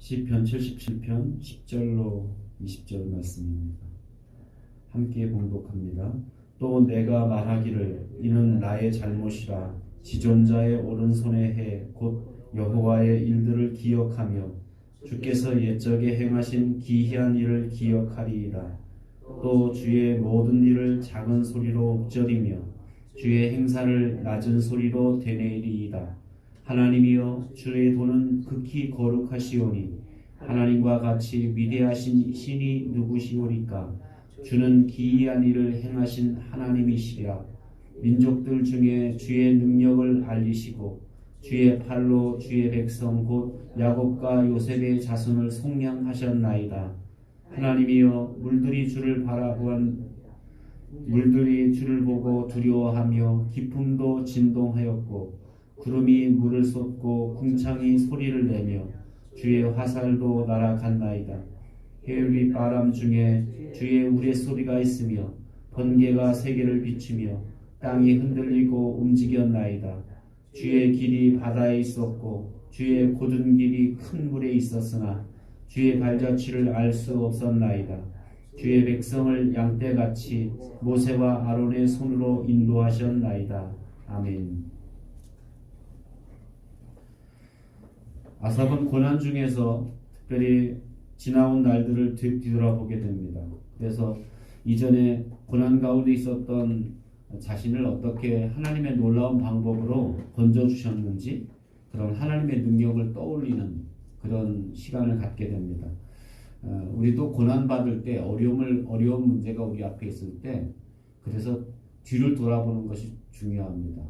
시편 77편 10절로 20절 말씀입니다. 함께 봉독합니다. 또 내가 말하기를 이는 나의 잘못이라 지존자의 오른손에 해 곧 여호와의 일들을 기억하며 주께서 옛적에 행하신 기이한 일을 기억하리이다. 또 주의 모든 일을 작은 소리로 읊조리며 주의 행사를 낮은 소리로 되뇌이리이다. 하나님이여 주의 도는 극히 거룩하시오니 하나님과 같이 위대하신 신이 누구시오리까? 주는 기이한 일을 행하신 하나님이시라. 민족들 중에 주의 능력을 알리시고 주의 팔로 주의 백성 곧 야곱과 요셉의 자손을 속량하셨나이다. 하나님이여 물들이 주를 바라보한 물들이 주를 보고 두려워하며 기품도 진동하였고 구름이 물을 쏟고 궁창이 소리를 내며 주의 화살도 날아갔나이다. 해울이 바람 중에 주의 우레소리가 있으며 번개가 세계를 비추며 땅이 흔들리고 움직였나이다. 주의 길이 바다에 있었고 주의 곧은 길이 큰 물에 있었으나 주의 발자취를 알 수 없었나이다. 주의 백성을 양떼같이 모세와 아론의 손으로 인도하셨나이다. 아멘. 아삽은 고난 중에서 특별히 지나온 날들을 뒤- 뒤돌아보게 됩니다. 그래서 이전에 고난 가운데 있었던 자신을 어떻게 하나님의 놀라운 방법으로 건져주셨는지 그런 하나님의 능력을 떠올리는 그런 시간을 갖게 됩니다. 어, 우리도 고난 받을 때 어려움을 어려운 문제가 우리 앞에 있을 때 그래서 뒤를 돌아보는 것이 중요합니다.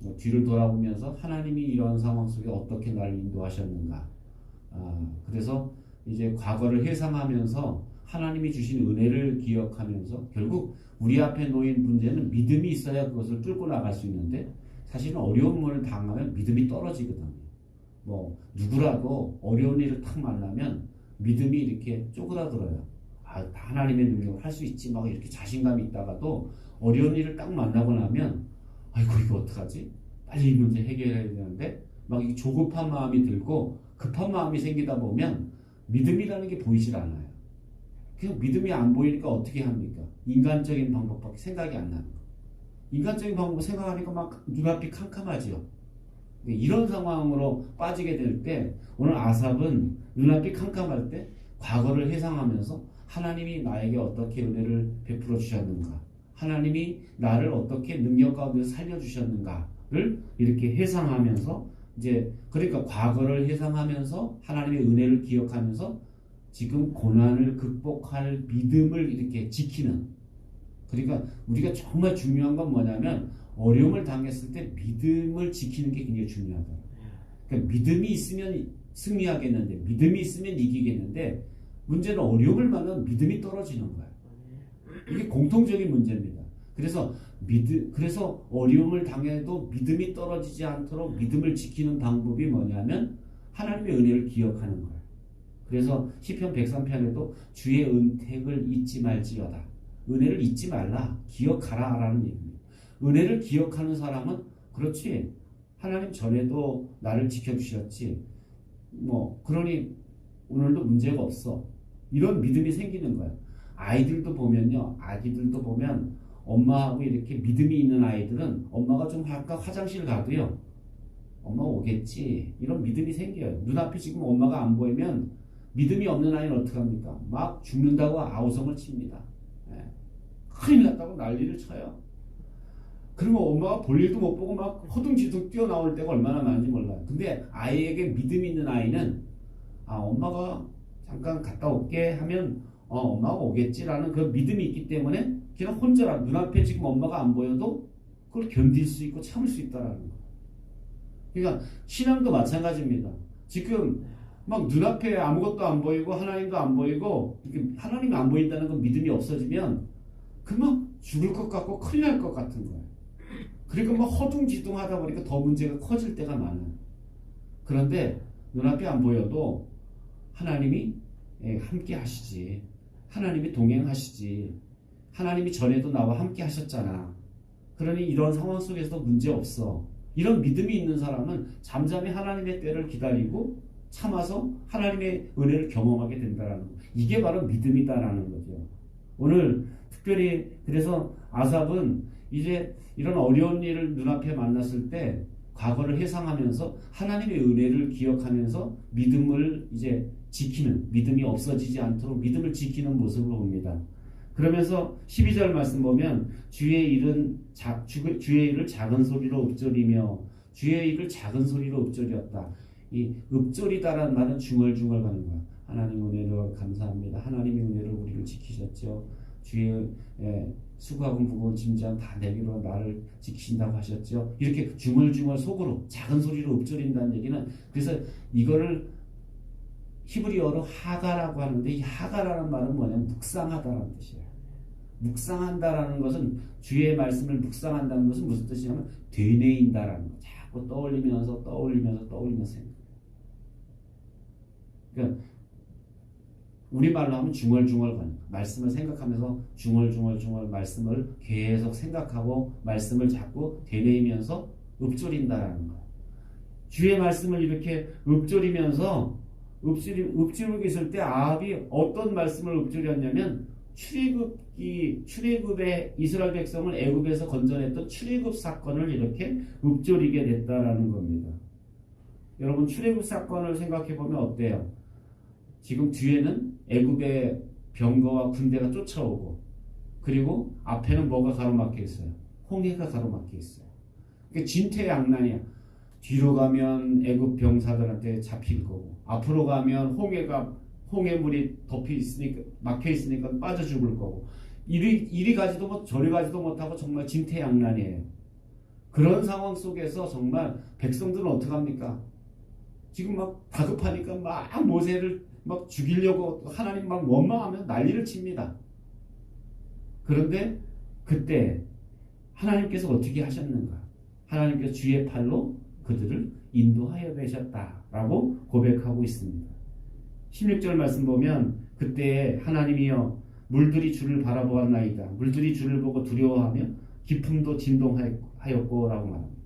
뭐 뒤를 돌아보면서 하나님이 이러한 상황 속에 어떻게 나를 인도하셨는가. 아, 그래서 이제 과거를 회상하면서 하나님이 주신 은혜를 기억하면서 결국 우리 앞에 놓인 문제는 믿음이 있어야 그것을 뚫고 나갈 수 있는데 사실은 어려움을 당하면 믿음이 떨어지거든요. 뭐 누구라도 어려운 일을 탁 만나면 믿음이 이렇게 쪼그라들어요. 아, 하나님의 능력을 할 수 있지 막 이렇게 자신감이 있다가도 어려운 일을 딱 만나고 나면 아이고 이거 어떡하지? 빨리 이 문제 해결해야 되는데 막 이 조급한 마음이 들고 급한 마음이 생기다 보면 믿음이라는 게 보이질 않아요. 그냥 믿음이 안 보이니까 어떻게 합니까? 인간적인 방법밖에 생각이 안 나는 거. 인간적인 방법 생각하니까 막 눈앞이 캄캄하지요. 이런 상황으로 빠지게 될 때 오늘 아삽은 눈앞이 캄캄할 때 과거를 회상하면서 하나님이 나에게 어떻게 은혜를 베풀어 주셨는가 하나님이 나를 어떻게 능력 가운데 살려 주셨는가를 이렇게 회상하면서 이제 그러니까 과거를 회상하면서 하나님의 은혜를 기억하면서 지금 고난을 극복할 믿음을 이렇게 지키는 그러니까 우리가 정말 중요한 건 뭐냐면 어려움을 당했을 때 믿음을 지키는 게 굉장히 중요하다. 그러니까 믿음이 있으면 승리하겠는데 믿음이 있으면 이기겠는데 문제는 어려움을 만나면 믿음이 떨어지는 거야. 이게 공통적인 문제입니다. 그래서 믿음 그래서 어려움을 당해도 믿음이 떨어지지 않도록 믿음을 지키는 방법이 뭐냐면 하나님의 은혜를 기억하는 거예요. 그래서 시편 103편에도 주의 은택을 잊지 말지어다. 은혜를 잊지 말라. 기억하라라는 얘기입니다. 은혜를 기억하는 사람은 그렇지. 하나님 전에도 나를 지켜 주셨지. 뭐 그러니 오늘도 문제가 없어. 이런 믿음이 생기는 거예요. 아이들도 보면요. 아기들도 보면 엄마하고 이렇게 믿음이 있는 아이들은 엄마가 좀 아까 화장실 가도요. 엄마 오겠지. 이런 믿음이 생겨요. 눈앞에 지금 엄마가 안 보이면 믿음이 없는 아이는 어떡합니까? 막 죽는다고 아우성을 칩니다. 예. 큰일 났다고 난리를 쳐요. 그러면 엄마가 볼 일도 못 보고 막 허둥지둥 뛰어나올 때가 얼마나 많은지 몰라요. 근데 아이에게 믿음 있는 아이는 아 엄마가 잠깐 갔다 올게 하면 어 엄마가 오겠지라는 그 믿음이 있기 때문에 그냥 혼자라 눈앞에 지금 엄마가 안 보여도 그걸 견딜 수 있고 참을 수 있다라는 거. 그러니까 신앙도 마찬가지입니다. 지금 막 눈앞에 아무것도 안 보이고 하나님도 안 보이고 이렇게 하나님이 안 보인다는 건 믿음이 없어지면 금방 죽을 것 같고 큰일 날 것 같은 거예요. 그리고 막 허둥지둥 하다 보니까 더 문제가 커질 때가 많아요. 그런데 눈앞에 안 보여도 하나님이 예, 함께 하시지. 하나님이 동행하시지. 하나님이 전에도 나와 함께 하셨잖아. 그러니 이런 상황 속에서도 문제 없어. 이런 믿음이 있는 사람은 잠잠히 하나님의 때를 기다리고 참아서 하나님의 은혜를 경험하게 된다라는 거. 이게 바로 믿음이다라는 거죠. 오늘 특별히 그래서 아삽은 이제 이런 어려운 일을 눈앞에 만났을 때 과거를 회상하면서 하나님의 은혜를 기억하면서 믿음을 이제 지키는 믿음이 없어지지 않도록 믿음을 지키는 모습을 봅니다. 그러면서 12절 말씀 보면 주의 일은 자, 주, 주의 일을 작은 소리로 읊조리며 주의 일을 작은 소리로 읊조리었다. 이 읊조리다라는 말은 중얼중얼 가는 거야. 하나님 은혜로 감사합니다. 하나님의 은혜로 우리를 지키셨죠. 주의 예, 수고하고 무거운 짐장 다 내기로 나를 지키신다고 하셨죠. 이렇게 중얼중얼 속으로 작은 소리로 읊조린다는 얘기는 그래서 이거를 히브리어로 하가라고 하는데 이 하가라는 말은 뭐냐면 묵상하다라는 뜻이에요. 묵상한다라는 것은 주의 말씀을 묵상한다는 것은 무슨 뜻이냐면 되뇌인다라는 거. 자꾸 떠올리면서 떠올리면서 떠올리면서 그러니까 우리말로 하면 중얼중얼 말씀을 생각하면서 중얼중얼중얼 말씀을 계속 생각하고 말씀을 자꾸 되뇌이면서 읊조린다라는 거예요. 주의 말씀을 이렇게 읊조리면서 읊조리, 읊조리고 있을 때 아합이 어떤 말씀을 읊조렸냐면 출애굽이 출애굽의 이스라엘 백성을 애굽에서 건져냈던 출애굽 사건을 이렇게 읊조리게 됐다라는 겁니다. 여러분 출애굽 사건을 생각해 보면 어때요? 지금 뒤에는 애굽의 병거와 군대가 쫓아오고 그리고 앞에는 뭐가 가로막혀 있어요? 홍해가 가로막혀 있어요. 그게 진퇴양난이야. 뒤로 가면 애굽 병사들한테 잡힐 거고 앞으로 가면 홍해가 홍해물이 덮여 있으니까 막혀 있으니까 빠져 죽을 거고 이리 이리 가지도 못 저리 가지도 못하고 정말 진퇴양난이에요. 그런 상황 속에서 정말 백성들은 어떻게 합니까? 지금 막 다급하니까 막 모세를 막 죽이려고 하나님 막 원망하면 난리를 칩니다. 그런데 그때 하나님께서 어떻게 하셨는가? 하나님께서 주의 팔로 그들을 인도하여 되셨다라고 고백하고 있습니다. 16절 말씀 보면 그때 하나님이여 물들이 주를 바라보았나이다. 물들이 주를 보고 두려워하며 기품도 진동하였고라고 말합니다.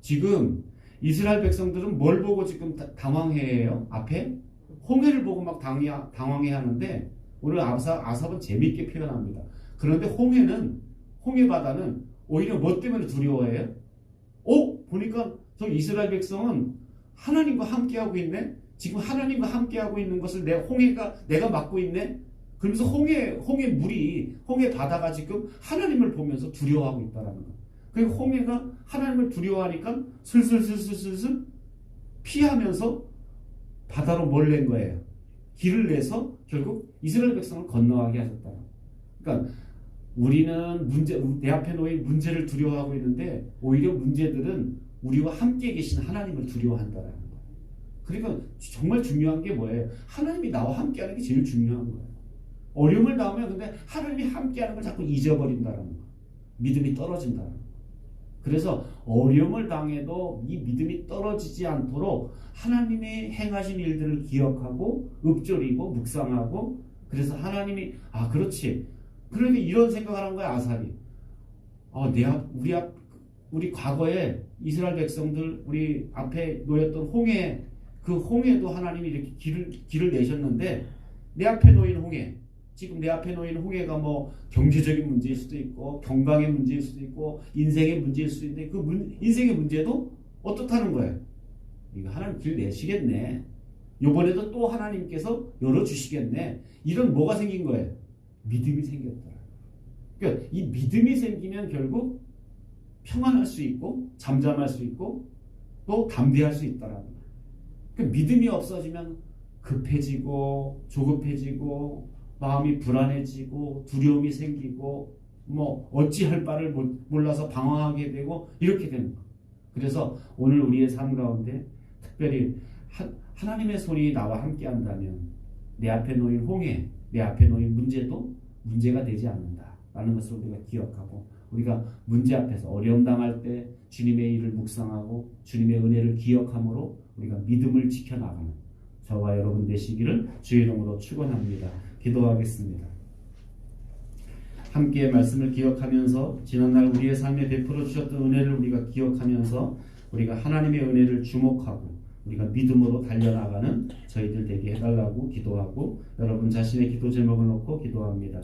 지금 이스라엘 백성들은 뭘 보고 지금 당황해요? 앞에 홍해를 보고 막 당황해 하는데 오늘 아삽, 아삽은 재밌게 표현합니다. 그런데 홍해는 홍해 바다는 오히려 뭐 때문에 두려워해요? 오 보니까 저 이스라엘 백성은 하나님과 함께하고 있네. 지금 하나님과 함께하고 있는 것을 내 홍해가 내가 맡고 있네. 그러면서 홍해 홍해 물이 홍해 바다가 지금 하나님을 보면서 두려워하고 있다라는 거. 그 홍해가 하나님을 두려워하니까 슬슬슬슬슬슬 피하면서 바다로 몰낸 거예요. 길을 내서 결국 이스라엘 백성을 건너가게 하셨다. 그러니까 우리는 문제 내 앞에 놓인 문제를 두려워하고 있는데 오히려 문제들은 우리와 함께 계신 하나님을 두려워한다라는 거예요. 그러니까 정말 중요한 게 뭐예요? 하나님이 나와 함께하는 게 제일 중요한 거예요. 어려움을 당하면 근데 하나님이 함께하는 걸 자꾸 잊어버린다라는 거. 믿음이 떨어진다는 거. 그래서 어려움을 당해도 이 믿음이 떨어지지 않도록 하나님의 행하신 일들을 기억하고 읊조리고 묵상하고 그래서 하나님이 아 그렇지 그러니까 이런 생각을 한 거야 아삽이 어, 내 앞, 우리 앞 우리 과거에 이스라엘 백성들 우리 앞에 놓였던 홍해 그 홍해도 하나님이 이렇게 길을 길을 내셨는데 내 앞에 놓인 홍해 지금 내 앞에 놓인 홍해가 뭐 경제적인 문제일 수도 있고 건강의 문제일 수도 있고 인생의 문제일 수도 있는데 그 문, 인생의 문제도 어떻다는 거예요? 이거 하나님 길 내시겠네. 요번에도 또 하나님께서 열어주시겠네. 이런 뭐가 생긴 거예요? 믿음이 생겼더라. 그러니까 이 믿음이 생기면 결국 평안할 수 있고 잠잠할 수 있고 또 담대할 수 있다라는. 그러니까 믿음이 없어지면 급해지고 조급해지고 마음이 불안해지고 두려움이 생기고 뭐 어찌할 바를 몰라서 방황하게 되고 이렇게 되는 거. 그래서 오늘 우리의 삶 가운데 특별히 하, 하나님의 손이 나와 함께 한다면 내 앞에 놓인 홍해, 내 앞에 놓인 문제도 문제가 되지 않는다라는 것을 우리가 기억하고 우리가 문제 앞에서 어려움 당할 때 주님의 일을 묵상하고 주님의 은혜를 기억함으로 우리가 믿음을 지켜나가는 저와 여러분 되시기를 주의 이름으로 축원합니다. 기도하겠습니다. 함께 말씀을 기억하면서 지난날 우리의 삶에 베풀어 주셨던 은혜를 우리가 기억하면서 우리가 하나님의 은혜를 주목하고 우리가 믿음으로 달려나가는 저희들 되게 해달라고 기도하고 여러분 자신의 기도 제목을 놓고 기도합니다.